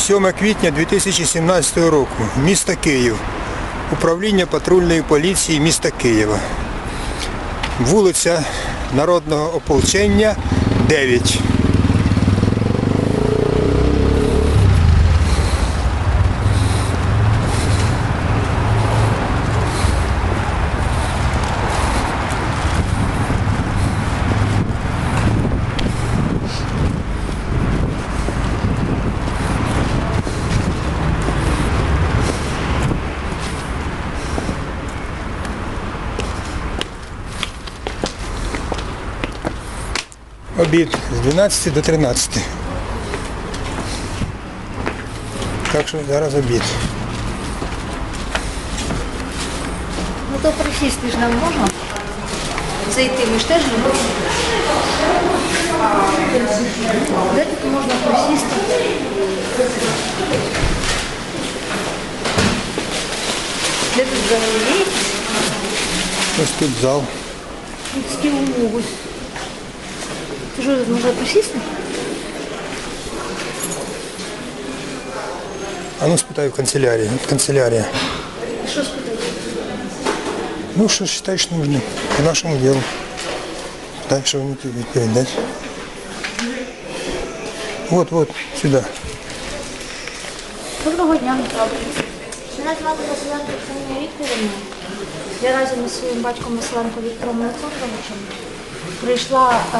7 квітня 2017 року. Місто Київ. Управління патрульної поліції міста Києва. Вулиця Народного ополчення 9. Обід з 12 до 13. Так що зараз обід. Ну то присісти ж нам можна. Зайти, ми ж теж любимо. Де тут можна присісти? Де тут взагалі є якісь Ось тут зал. людські умови? Ти що, тут можна присісти? А ну спитаю в канцелярії. От канцелярія. Що спитати? Ну, що вважаєш нужним по нашому ділу. Так, що вони тобі відповідати. Вот, вот, сюди. Доброго дня. Мене звати Василенко Ксенія Вікторівна. Я разом із своїм батьком Василенко Віктором Олександровичем прийшла е,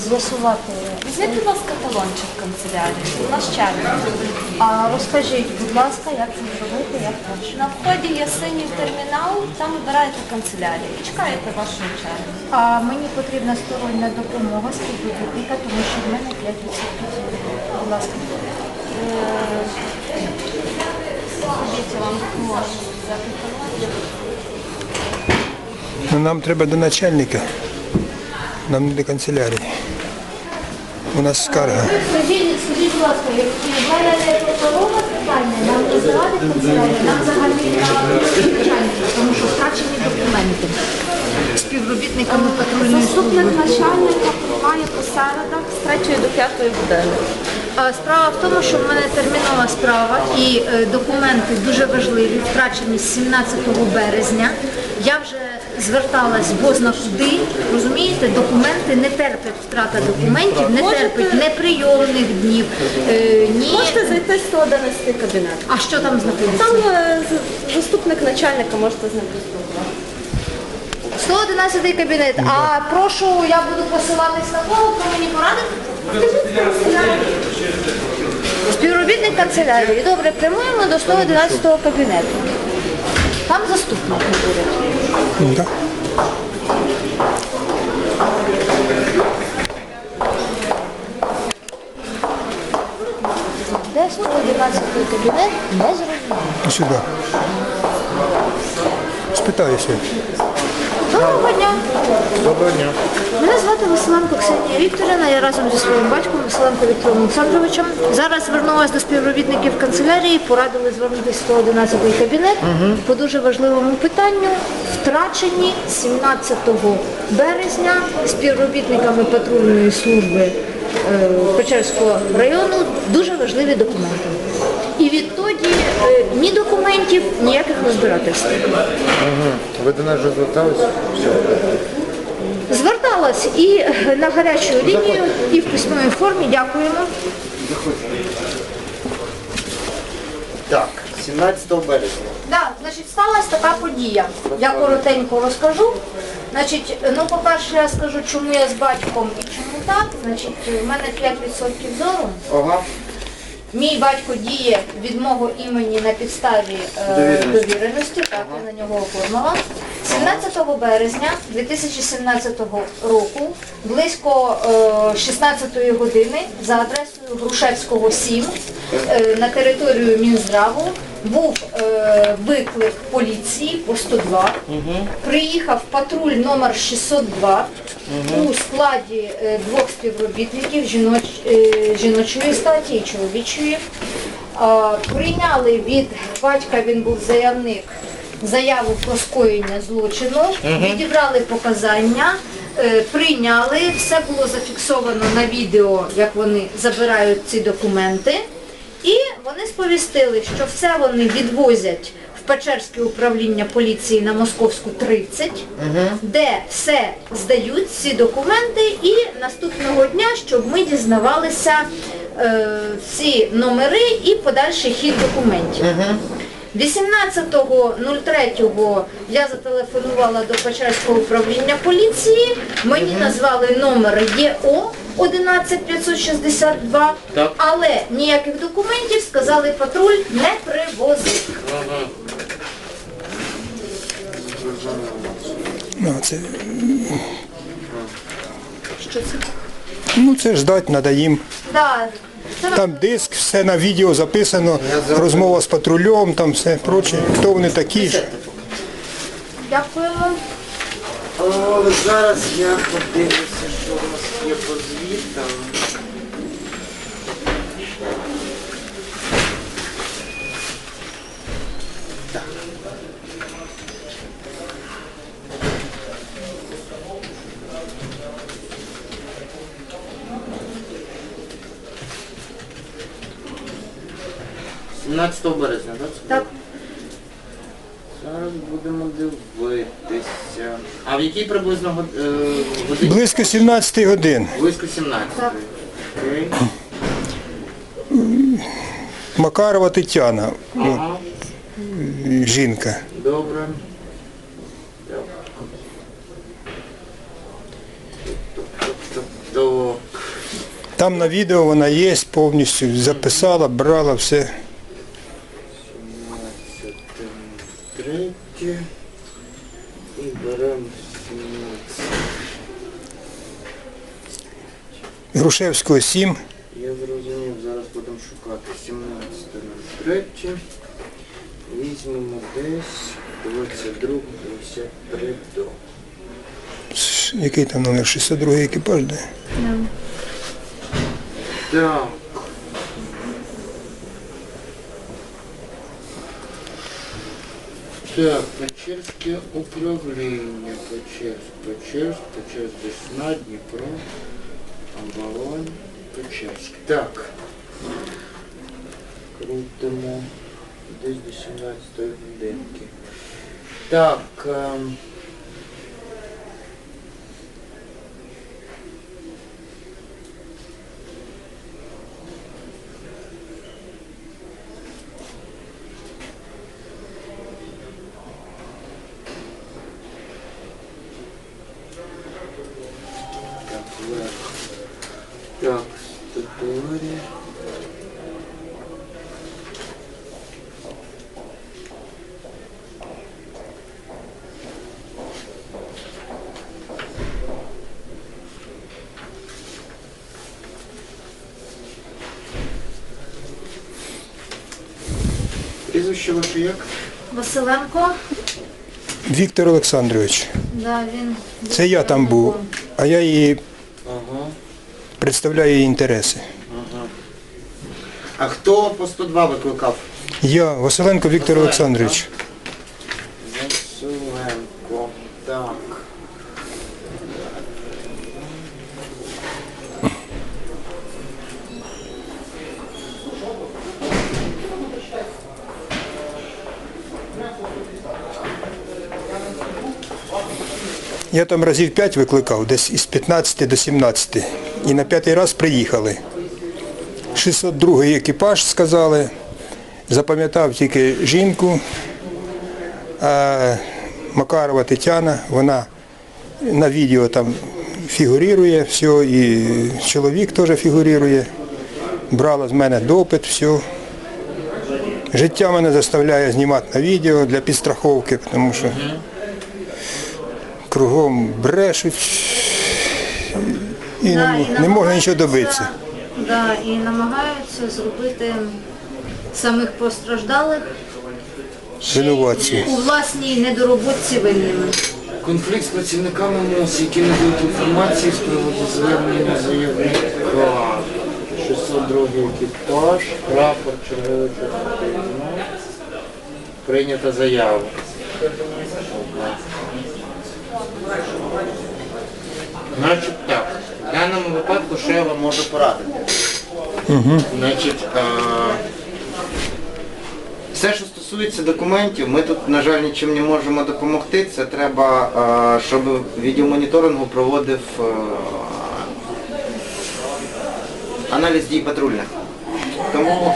з'ясувати. Візьміть, будь ласка, талончик в канцелярії. У нас черга. А розкажіть, будь ласка, як це зробити, як перше. На вході є синій термінал, там вибираєте канцелярію і чекаєте вашої черги. А мені потрібна стороння допомога співробітника, тому що в мене 5%. Будь ласка. Ходіть, я вам допоможу. Ну, нам треба до начальника. Нам не до канцелярії. У нас скарга. Скажіть, скажіть, будь ласка, як в мене не паперове питання, нам не завадить канцелярія, нам взагалі начальника, тому що втрачені документи співробітниками патрульної Заступник служби. начальника приймає по середах з 3 до 5 години. А Справа в тому, що в мене термінова справа і е, документи дуже важливі, втрачені з 17 березня. Я вже зверталась бозна куди, розумієте, документи не терпять втрата документів, не терпить неприйомних днів, е, ні. Можете зайти 111 кабінет. А що там знаходиться? Там е, з- заступник начальника можете з ним поспілкуватися. 111 кабінет. А прошу, я буду посилатись на кого, хто мені порадить? Співробітник канцелярії. Добре, прямуємо до 111 кабінету. Там заступник буде. Ну, так. Де 111 кабінет? Не зрозуміло. Сюди. Спитаю сьогодні. Доброго дня. Доброго дня. Мене звати Василенко Ксенія Вікторівна. Я разом зі своїм батьком Василенко Віктором Олександровичем. Зараз звернулася до співробітників канцелярії, порадили звернутися в 111 кабінет по дуже важливому питанню. Втрачені 17 березня співробітниками патрульної служби е, Печерського району дуже важливі документи. І відтоді е, ні документів, ніяких розбирательств. Ви до нас вже зверталися? Все. Зверталась і е, на гарячу лінію, і в письмовій формі. Дякуємо. Так, 17 березня. Да, значить, сталася така подія. Я коротенько розкажу. Значить, ну, по-перше, я скажу, чому я з батьком і чому так. Значить, в мене 5% зору. Ага. Мій батько діє від мого імені на підставі е, Довіреності. так я на нього оформила. 17 березня 2017 року, близько е, 16 години, за адресою Грушевського 7 е, на територію Мінздраву був е, виклик поліції по 102. Приїхав патруль номер 602 у складі е, двох співробітників жіноч, е, жіночої статі і чоловічої. А, Прийняли від батька, він був заявник, заяву про скоєння злочину, відібрали показання, е, прийняли, все було зафіксовано на відео, як вони забирають ці документи. Вони сповістили, що все вони відвозять в Печерське управління поліції на Московську 30, де все здають, всі документи, і наступного дня, щоб ми дізнавалися е, всі номери і подальший хід документів. 18.03 я зателефонувала до Печерського управління поліції. Мені назвали номер ЄО 11562, Так. але ніяких документів, сказали, патруль не привозив. Ну, це, Що це? ну, це ждать треба їм. Да. Там диск, все на відео записано, розмова з патрулем, там все проче. Хто вони такі? ж. Дякую О, зараз я подивлюся, 17 березня, так? Так. Зараз будемо дивитися. А в якій приблизно год- е, годині? Близько 17 годин Близько 17. Окей. Макарова Тетяна, ну, Ага. жінка. Добре. Там на відео вона є повністю, записала, брала все. Третє. І беремо 17. Грушевського 7. Я зрозумів, зараз будемо шукати 17 на третє. Візьмемо десь 22, 53 до. Який там номер? 602 екіпаж, де? Так. Так, Печерське управління, Печерськ, Печерськ, Печерськ, Десна, Дніпро, Амбалонь, Печерськ. Так. Крутимо десь до 17 годинки. Так, Прізвище ваше як? Василенко. Віктор Олександрович. Да, він Це я там був, а я її Ага. представляю її інтереси. А хто по 102 викликав? Я, Василенко Віктор Олександрович. Василенко. Так. Я там разів 5 викликав, десь із 15 до 17. І на п'ятий раз приїхали. 602 екіпаж сказали. Запам'ятав тільки жінку. А Макарова Тетяна, вона на відео там фігурує, все, і чоловік теж фігурує. Брала з мене допит, все. Життя мене заставляє знімати на відео для підстраховки, тому що кругом брешуть і Да, не, і не можна нічого добитися. Да, і намагаються зробити самих постраждалих ще й Винуватці. у власній недороботці винними. Конфлікт з працівниками МОЗ, які не дають інформації з приводу звернення заявника. 602 екіпаж, прапор, черговий. Прийнята заява. Значить так, в даному випадку що я вам можу порадити. Значить, е, Все, що стосується документів, ми тут, на жаль, нічим не можемо допомогти. Це треба, е, щоб відділ моніторингу проводив е, аналіз дій патрульних. Тому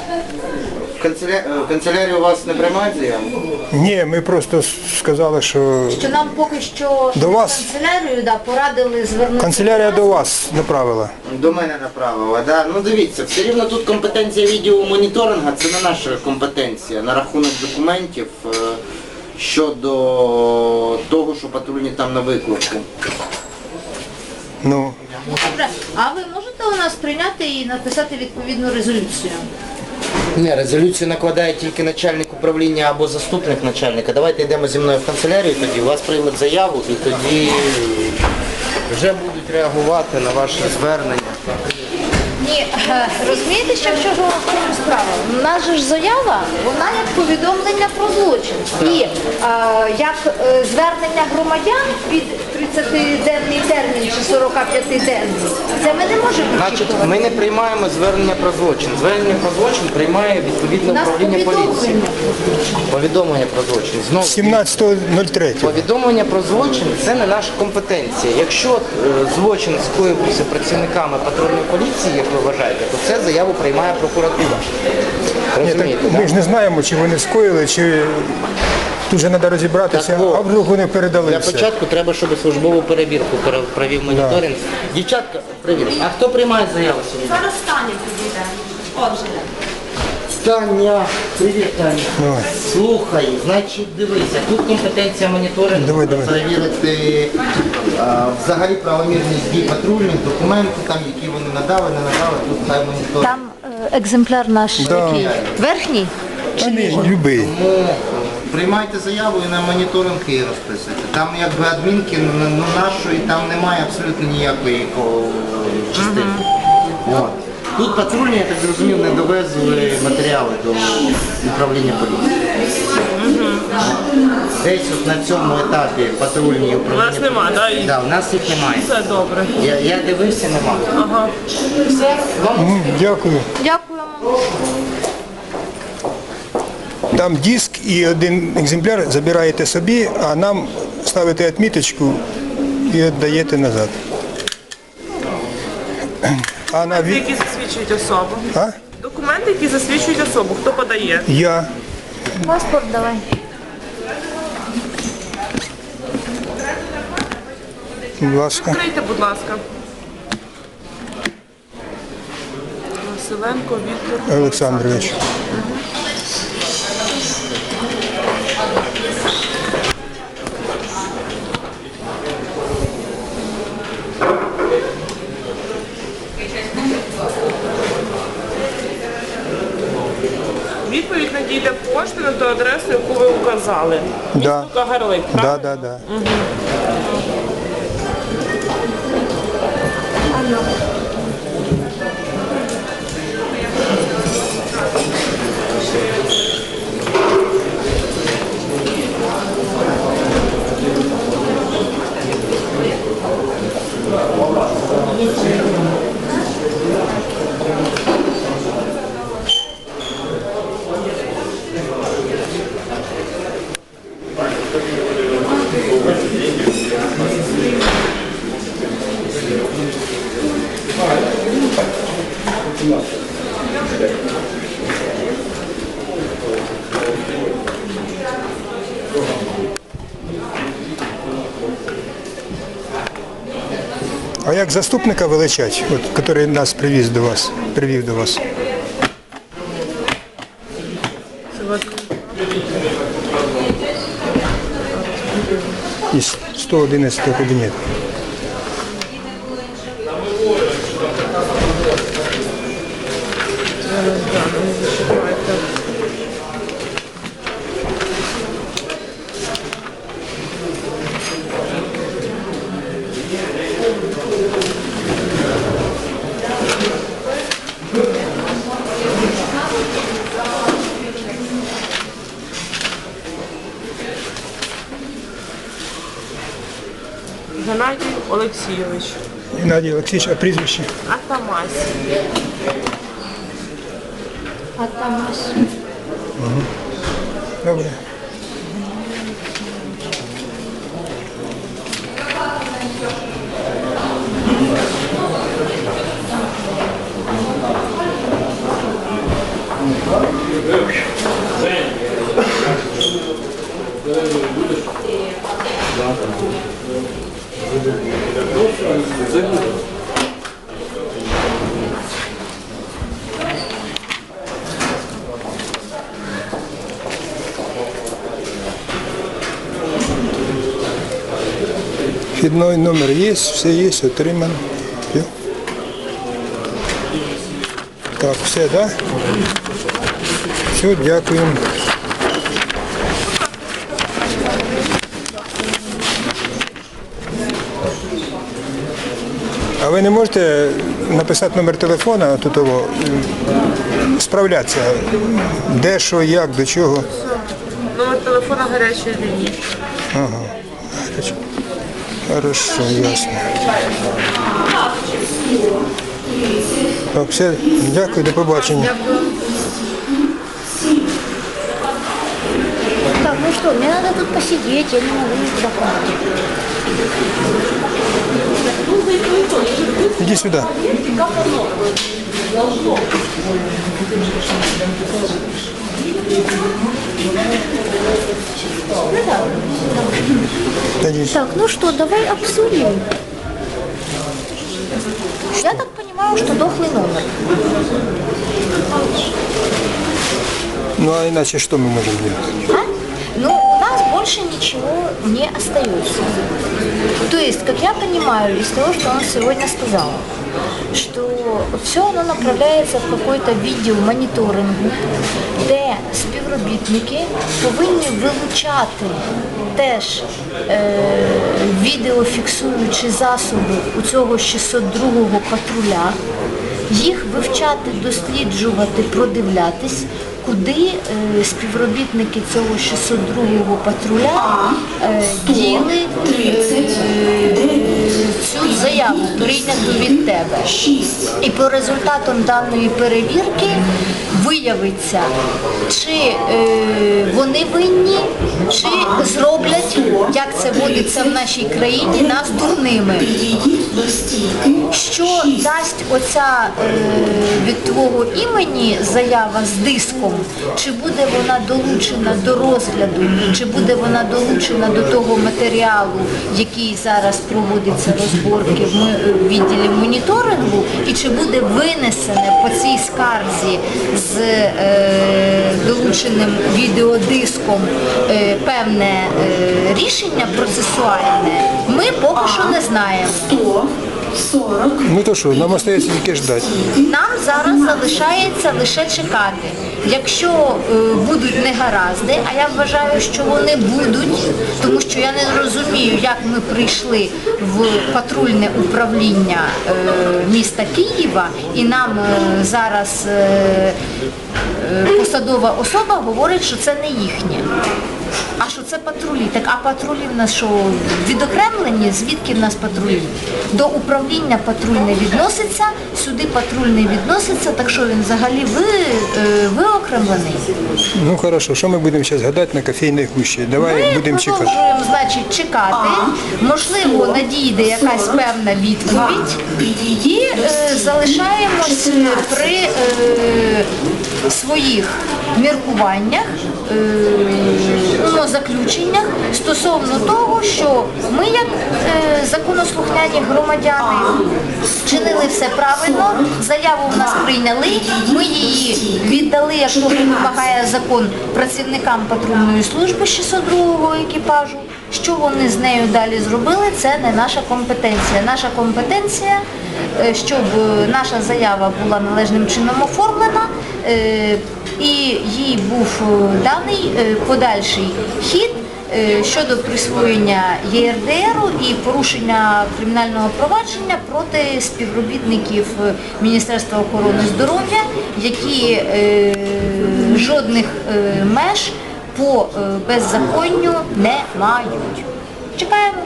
канцеля- е, у вас не приймають заяву? Ні, ми просто сказали, що Що нам поки що До вас. канцелярію да, порадили звернутися. канцелярія до вас направила. До мене направила, да. Ну дивіться, все рівно тут компетенція відділу моніторинга, це не наша компетенція на рахунок документів е, щодо того, що патрульні там на виклику. Ну, Добре. А ви можете у нас прийняти і написати відповідну резолюцію? Ні, резолюцію накладає тільки начальник управління або заступник начальника. Давайте йдемо зі мною в канцелярію тоді, у вас приймуть заяву і тоді вже будуть реагувати на ваше звернення. Ні, е, розумієте, що в чому справа? У нас же ж заява, вона як повідомлення про злочин. І е, як е, звернення громадян під 30-денний термін чи 45-денний, це ми не можемо Значить, очікувати. ми не приймаємо звернення про злочин. Звернення про злочин приймає відповідне нас управління поліції. повідомлення. Про злочин. Знову 17.03. Повідомлення про злочин це не наша компетенція. Якщо е, злочин скоївся працівниками патрульної поліції, як вважаєте, то це заяву приймає прокуратура. Ні, Розумієте? так, ми ж не знаємо, чи вони скоїли, чи тут же треба розібратися, Так, во. а вдруг вони передали Для все. початку треба, щоб службову перевірку пере- провів моніторинг. Дівчатка, привіт. А хто приймає заяву сьогодні? Зараз Таня підійде. Отже. Таня, привіт, Таня. Давай. Слухай, значить, дивися, тут компетенція моніторингу Давай, давай. перевірити а, взагалі правомірність дій патрульних, документи, там, які вони надали, не надали, тут хай моніторинг. Там е, екземпляр наш Да. який? Верхній? Та ні, любий. Тому е, приймайте заяву і на моніторинг її розписуйте. Там якби адмінки ну, ну, нашої, там немає абсолютно ніякої о, частини. От. Тут патрульні, я так зрозумів, не довезли матеріали до управління поліції. Десь от на цьому етапі патрульні управління. У нас нема, да, їх? Да, у нас їх немає. Все добре. Я, я дивився, нема. Ага. Все, вам М, Дякую. Дякуємо. Там диск і один екземпляр забираєте собі, а нам ставите відміточку і віддаєте назад. А на. Які засвідчують особу. А? Документи, які засвідчують особу. Хто подає? Я. Паспорт давай. Будь ласка. Відкрийте, будь ласка. Василенко Віктор. Олександрович. Відповідь ви указали. Да. Кагарлик, Да, да, да. Заступника величать, от, який нас привіз до вас, привів до вас? Із 111 кабінету. Геннадій Олексійович. Геннадій Олексійович, а прізвище? Атамась. А там ось. Добре. Вхідний номер є, все є, отримано. Так, все, да? Все, дякуємо. Ви не можете написати номер телефона, тут того, справлятися, де, що, як, до чого? Номер телефона гарячої лінії. Хорошо, ясно. Так, все, дякую, до побачення. Так, ну что, мне надо тут посидеть, я не могу никуда. Иди сюда. Так, ну что, давай обсудим. Я так понимаю, что дохлый номер. Ну а иначе что мы можем делать? А? Больше ничего не остается. То есть, как я понимаю из того, что он сегодня сказал, что все оно направляється в какой-то відділ моніторингу, де співробітники повинні вилучати теж е, відеофіксуючі засоби у цього 602-го патруля, їх вивчати, досліджувати, продивлятись, куди е, співробітники цього 602-го патруля е, діли е, цю заяву, прийняту від тебе. І по результатам даної перевірки виявиться, чи е, вони винні, чи зроблять, як це водиться в нашій країні, нас дурними. Що дасть оця е, від твого імені заява з диском, чи буде вона долучена до розгляду, чи буде вона долучена до того матеріалу, який зараз проводиться розборки в відділі моніторингу, і чи буде винесене по цій скарзі з е, долученим відеодиском е, певне е, рішення процесуальне, ми поки що не знаємо. Ну то що, нам остається тільки ждати. Нам зараз залишається лише чекати. Якщо е, будуть негаразди, а я вважаю, що вони будуть, тому що я не розумію, як ми прийшли в патрульне управління е, міста Києва, і нам е, зараз е, е, посадова особа говорить, що це не їхнє. А що це патрулі? Так а патрулі в нас що відокремлені? Звідки в нас патрулі? До управління патрульне відноситься, сюди патрульний відноситься, так що він взагалі ви, е, виокремлений. Ну хорошо, що ми будемо зараз гадати на кофейній гущі? Давай Ми будемо чекати. продовжуємо, значить, чекати. Можливо, надійде якась певна відповідь. І е, залишаємось при е, своїх міркуваннях, е, умозаключеннях стосовно того, що ми, як е, законослухняні громадяни, вчинили все правильно, заяву в нас прийняли, ми її віддали, як того вимагає закон, працівникам патрульної служби 602-го екіпажу. Що вони з нею далі зробили, це не наша компетенція. Наша компетенція, е, щоб наша заява була належним чином оформлена е, і їй був е, даний подальший хід е, щодо присвоєння ЄРДРу і порушення кримінального провадження проти співробітників е, Міністерства охорони здоров'я, які е, жодних меж по беззаконню не мають. Чекаємо.